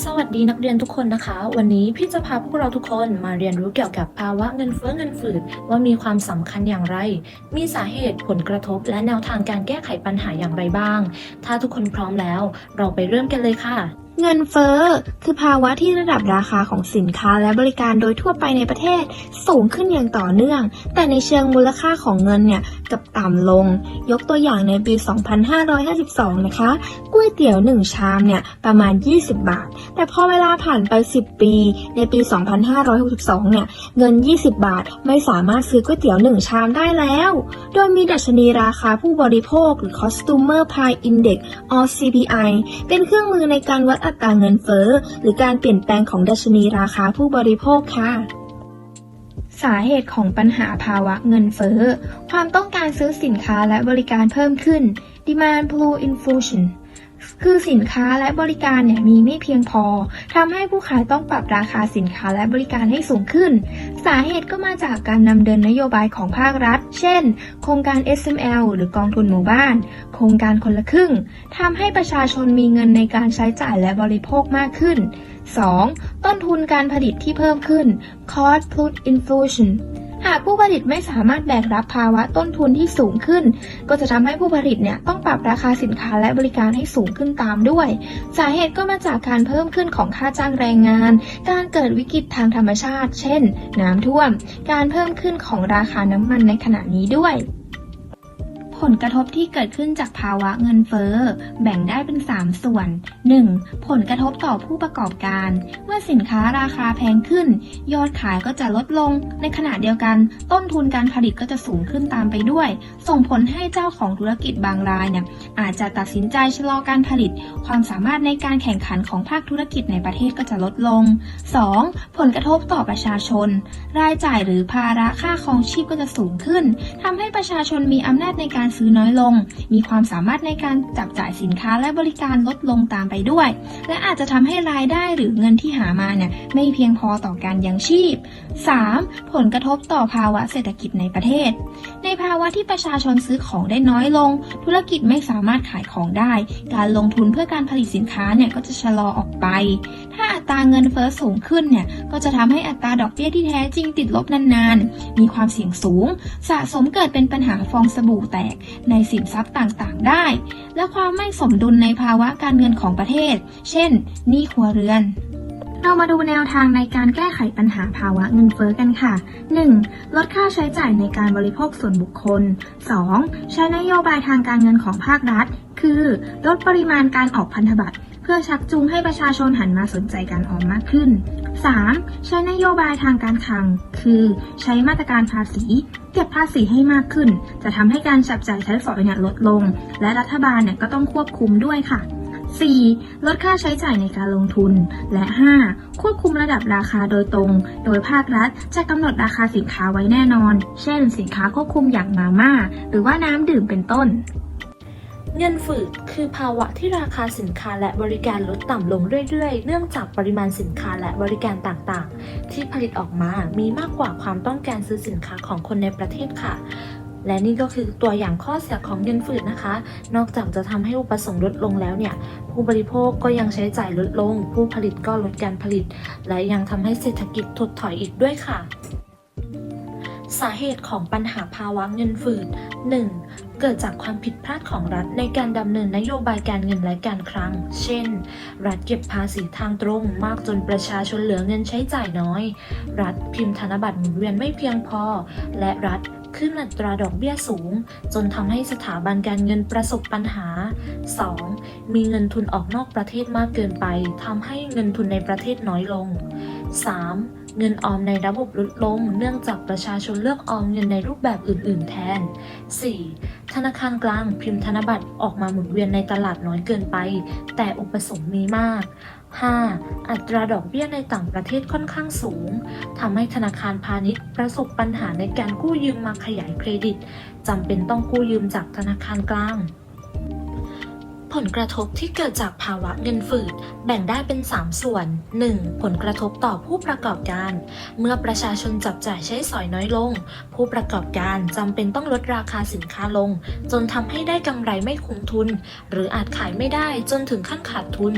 สวัสดีนักเรียนทุกคนนะคะ วันนี้พี่จะพาพวกเราทุกคนมาเรียนรู้เกี่ยวกับภาวะเงินเฟ้อเงินฝืดว่ามีความสำคัญอย่างไร มีสาเหตุผลกระทบและแนวทางการแก้ไขปัญหาอย่างไรบ้าง ถ้าทุกคนพร้อมแล้ว เราไปเริ่มกันเลยค่ะ เงินเฟ้อคือภาวะที่ระดับราคาของสินค้าและบริการโดยทั่วไปในประเทศ สูงขึ้นอย่างต่อเนื่อง แต่ในเชิงมูลค่าของเงินเนี่ย กับต่ำลง ยกตัวอย่างในปี 2552 นะคะก๋วยเตี๋ยว 1 ชามเนี่ยประมาณ 20 บาท แต่พอเวลาผ่านไป 10 ปี ในปี 2562 เนี่ยเงิน 20 บาทไม่สามารถซื้อก๋วยเตี๋ยว 1 ชามได้แล้ว โดยมีดัชนีราคาผู้บริโภคหรือ Consumer Price Index or CPI เป็นเครื่องมือในการวัดอัตราเงินเฟ้อหรือการเปลี่ยนแปลงของดัชนีราคาผู้บริโภคค่ะ สาเหตุของปัญหาภาวะเงินเฟ้อ ความต้องการซื้อสินค้าและบริการเพิ่มขึ้น demand pull inflation คือสินค้าและบริการเนี่ยมีไม่เพียงพอทำให้ผู้ขายต้องปรับราคาสินค้าและบริการให้สูงขึ้น สาเหตุก็มาจากการนำเดินนโยบายของภาครัฐ เช่น โครงการ SML หรือกองทุนหมู่บ้าน โครงการคนละครึ่งทำให้ประชาชนมีเงินในการใช้จ่ายและบริโภคมากขึ้น 2. ต้นทุนการผลิตที่เพิ่มขึ้น cost plus inflation หากผู้ผลิตไม่สามารถแบกรับภาวะต้นทุนที่สูงขึ้น ก็จะทำให้ผู้ผลิตเนี่ยต้องปรับราคาสินค้าและบริการให้สูงขึ้นตามด้วย สาเหตุก็มาจากการเพิ่มขึ้นของค่าจ้างแรงงาน การเกิดวิกฤตทางธรรมชาติ เช่น น้ำท่วม การเพิ่มขึ้นของราคาน้ำมันในขณะนี้ด้วย ผลกระทบที่เกิดขึ้นจากภาวะเงินเฟ้อ แบ่งได้เป็น 3 ส่วน 1. ผลกระทบต่อผู้ประกอบการ เมื่อสินค้าราคาแพงขึ้น ยอดขายก็จะลดลง ในขณะเดียวกัน ต้นทุนการผลิตก็จะสูงขึ้นตามไปด้วย ส่งผลให้เจ้าของธุรกิจบางรายเนี่ยอาจจะตัดสินใจชะลอการผลิต ความสามารถในการแข่งขันของภาคธุรกิจในประเทศก็จะลดลง 2. ผลกระทบต่อประชาชน รายจ่ายหรือภาระค่าครองชีพก็จะสูงขึ้นทำให้ประชาชนมีอำนาจในการซื้อน้อยลง มีความสามารถในการจับจ่ายสินค้าและบริการลดลงตามไปด้วย และอาจจะทำให้รายได้หรือเงินที่หามาเนี่ยไม่เพียงพอต่อการยังชีพ 3. ผลกระทบต่อภาวะเศรษฐกิจในประเทศ ในภาวะที่ประชาชนซื้อของได้น้อยลง ธุรกิจไม่สามารถขายของได้ การลงทุนเพื่อการผลิตสินค้าเนี่ยก็จะชะลอออกไป ถ้าอัตราเงินเฟ้อสูงขึ้นเนี่ยก็จะทำให้อัตราดอกเบี้ยที่แท้จริงติดลบนานๆ มีความเสี่ยงสูง สะสมเกิดเป็นปัญหาฟองสบู่แตกในสินทรัพย์ต่างๆ ได้ และความไม่สมดุลในภาวะการเงินของประเทศ เช่นหนี้ครัวเรือนเรามาดูแนวทางในการแก้ไขปัญหาภาวะเงินเฟ้อกันค่ะ 1. ลดค่าใช้จ่ายในการบริโภคส่วนบุคคล 2. ใช้นโยบายทางการเงินของภาครัฐ คือ ลดปริมาณการออกพันธบัตร เพื่อชักจูงให้ประชาชนหันมาสนใจการออมมากขึ้น 3. ใช้นโยบายทางการคลัง คือใช้มาตรการภาษี เก็บภาษีให้มากขึ้น จะทำให้การจับจ่ายใช้สอยเนี่ยลดลง และรัฐบาลเนี่ยก็ต้องควบคุมด้วยค่ะ 4. ลดค่าใช้จ่ายในการลงทุน และ 5. ควบคุมระดับราคาโดยตรง โดยภาครัฐจะกำหนดราคาสินค้าไว้แน่นอน เช่น สินค้าควบคุมอย่างมาม่า หรือว่าน้ำดื่มเป็นต้น เงินฝืดคือภาวะที่ราคาสินค้าและบริการลดต่ำลงเรื่อยๆ เนื่องจากปริมาณสินค้าและบริการต่างๆ ที่ผลิตออกมามีมากกว่าความต้องการซื้อสินค้าของคนในประเทศค่ะ และนี่ก็คือตัวอย่างข้อเสียของเงินฝืดนะคะ นอกจากจะทำให้อุปสงค์ลดลงแล้วเนี่ย ผู้บริโภคก็ยังใช้จ่ายลดลง ผู้ผลิตก็ลดการผลิต และยังทำให้เศรษฐกิจถดถอยอีกด้วยค่ะสาเหตุของปัญหาภาวะเงินฝืด 1. เกิดจากความผิดพลาดของรัฐในการดำเนินนโยบายการเงินและการคลัง เช่น รัฐเก็บภาษีทางตรงมากจนประชาชนเหลือเงินใช้จ่ายน้อย รัฐพิมพ์ธนบัตรหมุนเวียนไม่เพียงพอ และรัฐขึ้นอัตราดอกเบี้ยสูง จนทำให้สถาบันการเงินประสบปัญหา 2. มีเงินทุนออกนอกประเทศมากเกินไปทำให้เงินทุนในประเทศน้อยลง 3. เงินออมในระบบลดลง เนื่องจากประชาชนเลือกออมเงินในรูปแบบอื่น ๆ แทน 4. ธนาคารกลางพิมพ์ธนบัตรออกมาหมุนเวียนในตลาดน้อยเกินไป แต่อุปสงค์มีมาก 5. อัตราดอกเบี้ยในต่างประเทศค่อนข้างสูงทำให้ธนาคารพาณิชย์ประสบปัญหาในการกู้ยืมมาขยายเครดิตจำเป็นต้องกู้ยืมจากธนาคารกลาง ผลกระทบที่เกิดจากภาวะเงินฝืด แบ่งได้เป็น 3 ส่วน 1. ผลกระทบต่อผู้ประกอบการ เมื่อประชาชนจับจ่ายใช้สอยน้อยลง ผู้ประกอบการจำเป็นต้องลดราคาสินค้าลง จนทำให้ได้กำไรไม่คุ้มทุน หรืออาจขายไม่ได้จนถึงขั้นขาดทุน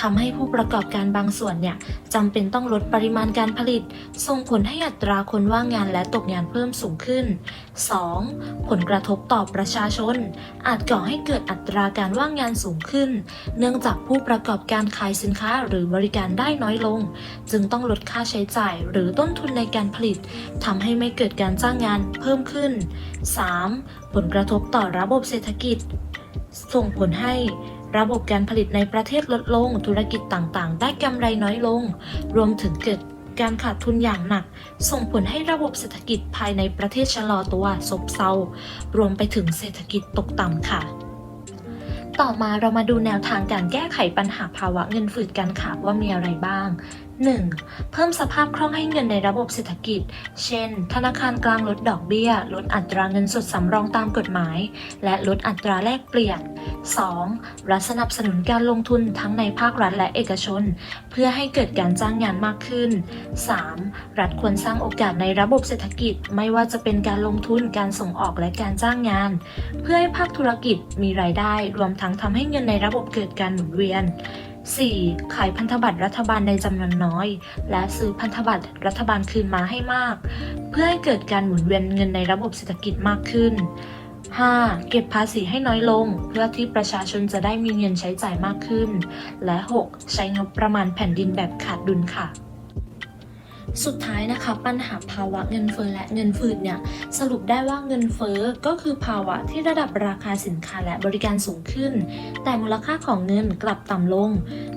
ทำให้ผู้ประกอบการบางส่วนเนี่ยจำเป็นต้องลดปริมาณการผลิต ส่งผลให้อัตราคนว่างงานและตกงานเพิ่มสูงขึ้น 2. ผลกระทบต่อประชาชน อาจก่อให้เกิดอัตราการว่างงานสูงขึ้น เนื่องจากผู้ประกอบการขายสินค้าหรือบริการได้น้อยลง จึงต้องลดค่าใช้จ่ายหรือต้นทุนในการผลิตทำให้ไม่เกิดการจ้างงานเพิ่มขึ้น 3. ผลกระทบต่อระบบเศรษฐกิจ ส่งผลให้ระบบการผลิตในประเทศลดลง ธุรกิจต่างๆ ได้กำไรน้อยลง รวมถึงเกิดการขาดทุนอย่างหนัก ส่งผลให้ระบบเศรษฐกิจภายในประเทศชะลอตัวซบเซารวมไปถึงเศรษฐกิจตกต่ำค่ะ ต่อมาเรามาดูแนวทางการแก้ไขปัญหาภาวะเงินฝืดกันค่ะว่ามีอะไรบ้าง 1. เพิ่มสภาพคล่องให้เงินในระบบเศรษฐกิจ เช่น ธนาคารกลางลดดอกเบี้ย ลดอัตราเงินสดสำรองตามกฎหมาย และลดอัตราแลกเปลี่ยน 2. รัฐสนับสนุนการลงทุนทั้งในภาครัฐและเอกชน เพื่อให้เกิดการจ้างงานมากขึ้น 3. รัฐควรสร้างโอกาสในระบบเศรษฐกิจ ไม่ว่าจะเป็นการลงทุน การส่งออกและการจ้างงาน เพื่อให้ภาคธุรกิจมีรายได้รวมทั้งทำให้เงินในระบบเกิดการหมุนเวียน 4. ขายพันธบัตรรัฐบาลในจำนวนน้อย และซื้อพันธบัตรรัฐบาลคืนมาให้มาก เพื่อให้เกิดการหมุนเวียนเงินในระบบเศรษฐกิจมากขึ้น 5. เก็บภาษีให้น้อยลง เพื่อที่ประชาชนจะได้มีเงินใช้จ่ายมากขึ้น และ 6. ใช้งบประมาณแผ่นดินแบบขาดดุลค่ะ สุดท้ายนะคะ ปัญหาภาวะเงินเฟ้อและเงินฝืดเนี่ยสรุปได้ว่าเงินเฟ้อก็คือภาวะที่ระดับราคาสินค้าและบริการสูงขึ้น แต่มูลค่าของเงินกลับต่ำลง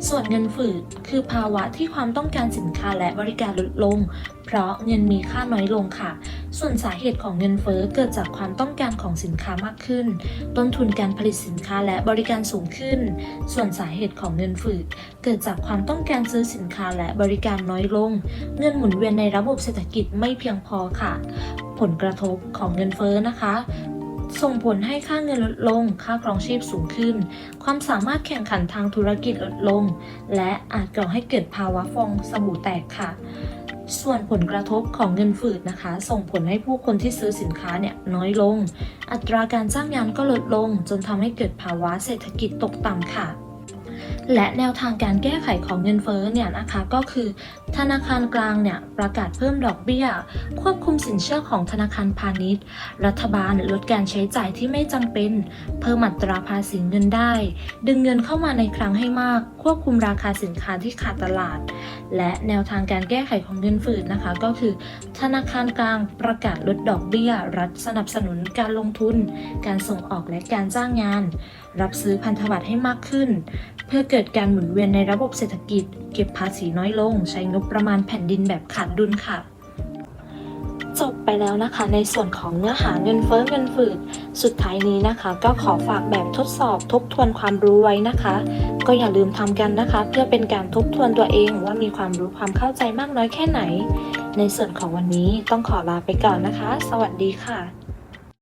ส่วนเงินฝืดคือภาวะที่ความต้องการสินค้าและบริการลดลง เพราะเงินมีค่าน้อยลงค่ะ ส่วนสาเหตุของเงินเฟ้อเกิดจากความต้องการของสินค้ามากขึ้น ต้นทุนการผลิตสินค้าและบริการสูงขึ้น ส่วนสาเหตุของเงินฝืดเกิดจากความต้องการซื้อสินค้าและบริการน้อยลง เงินหมุนเวียนในระบบเศรษฐกิจไม่เพียงพอค่ะ ผลกระทบของเงินเฟ้อนะคะส่งผลให้ค่าเงินลดลง ค่าครองชีพสูงขึ้น ความสามารถแข่งขันทางธุรกิจลดลง และอาจก่อให้เกิดภาวะฟองสบู่แตกค่ะ ส่วนผลกระทบของเงินฝืดนะคะ ส่งผลให้ผู้คนที่ซื้อสินค้าเนี่ยน้อยลง อัตราการจ้างงานก็ลดลง จนทำให้เกิดภาวะเศรษฐกิจตกต่ำค่ะ และแนวทางการแก้ไขของเงินเฟ้อเนี่ยนะคะก็คือธนาคารกลางเนี่ยประกาศเพิ่มดอกเบี้ย ควบคุมสินเชื่อของธนาคารพาณิชย์ รัฐบาลลดการใช้จ่ายที่ไม่จำเป็น เพิ่มอัตราภาษีเงินได้ ดึงเงินเข้ามาในครั้งให้มาก ควบคุมราคาสินค้าที่ขาดตลาด และแนวทางการแก้ไขของเงินฝืดนะคะ ก็คือ ธนาคารกลางประกาศลดดอกเบี้ย รัฐสนับสนุนการลงทุน การส่งออกและการจ้างงาน รับซื้อพันธบัตรให้มากขึ้น เพื่อเกิดการหมุนเวียนในระบบเศรษฐกิจ เก็บภาษีน้อยลง ใช้งบประมาณแผ่นดินแบบขาดดุลค่ะ จบไปแล้วนะคะในส่วนของเนื้อหาเงินเฟ้อเงินฝืด สุดท้ายนี้นะคะ ก็ขอฝากแบบทดสอบทบทวนความรู้ไว้นะคะ ก็อย่าลืมทำกันนะคะ เพื่อเป็นการทบทวนตัวเองว่ามีความรู้ความเข้าใจมากน้อยแค่ไหน ในส่วนของวันนี้ต้องขอลาไปก่อนนะคะ สวัสดีค่ะ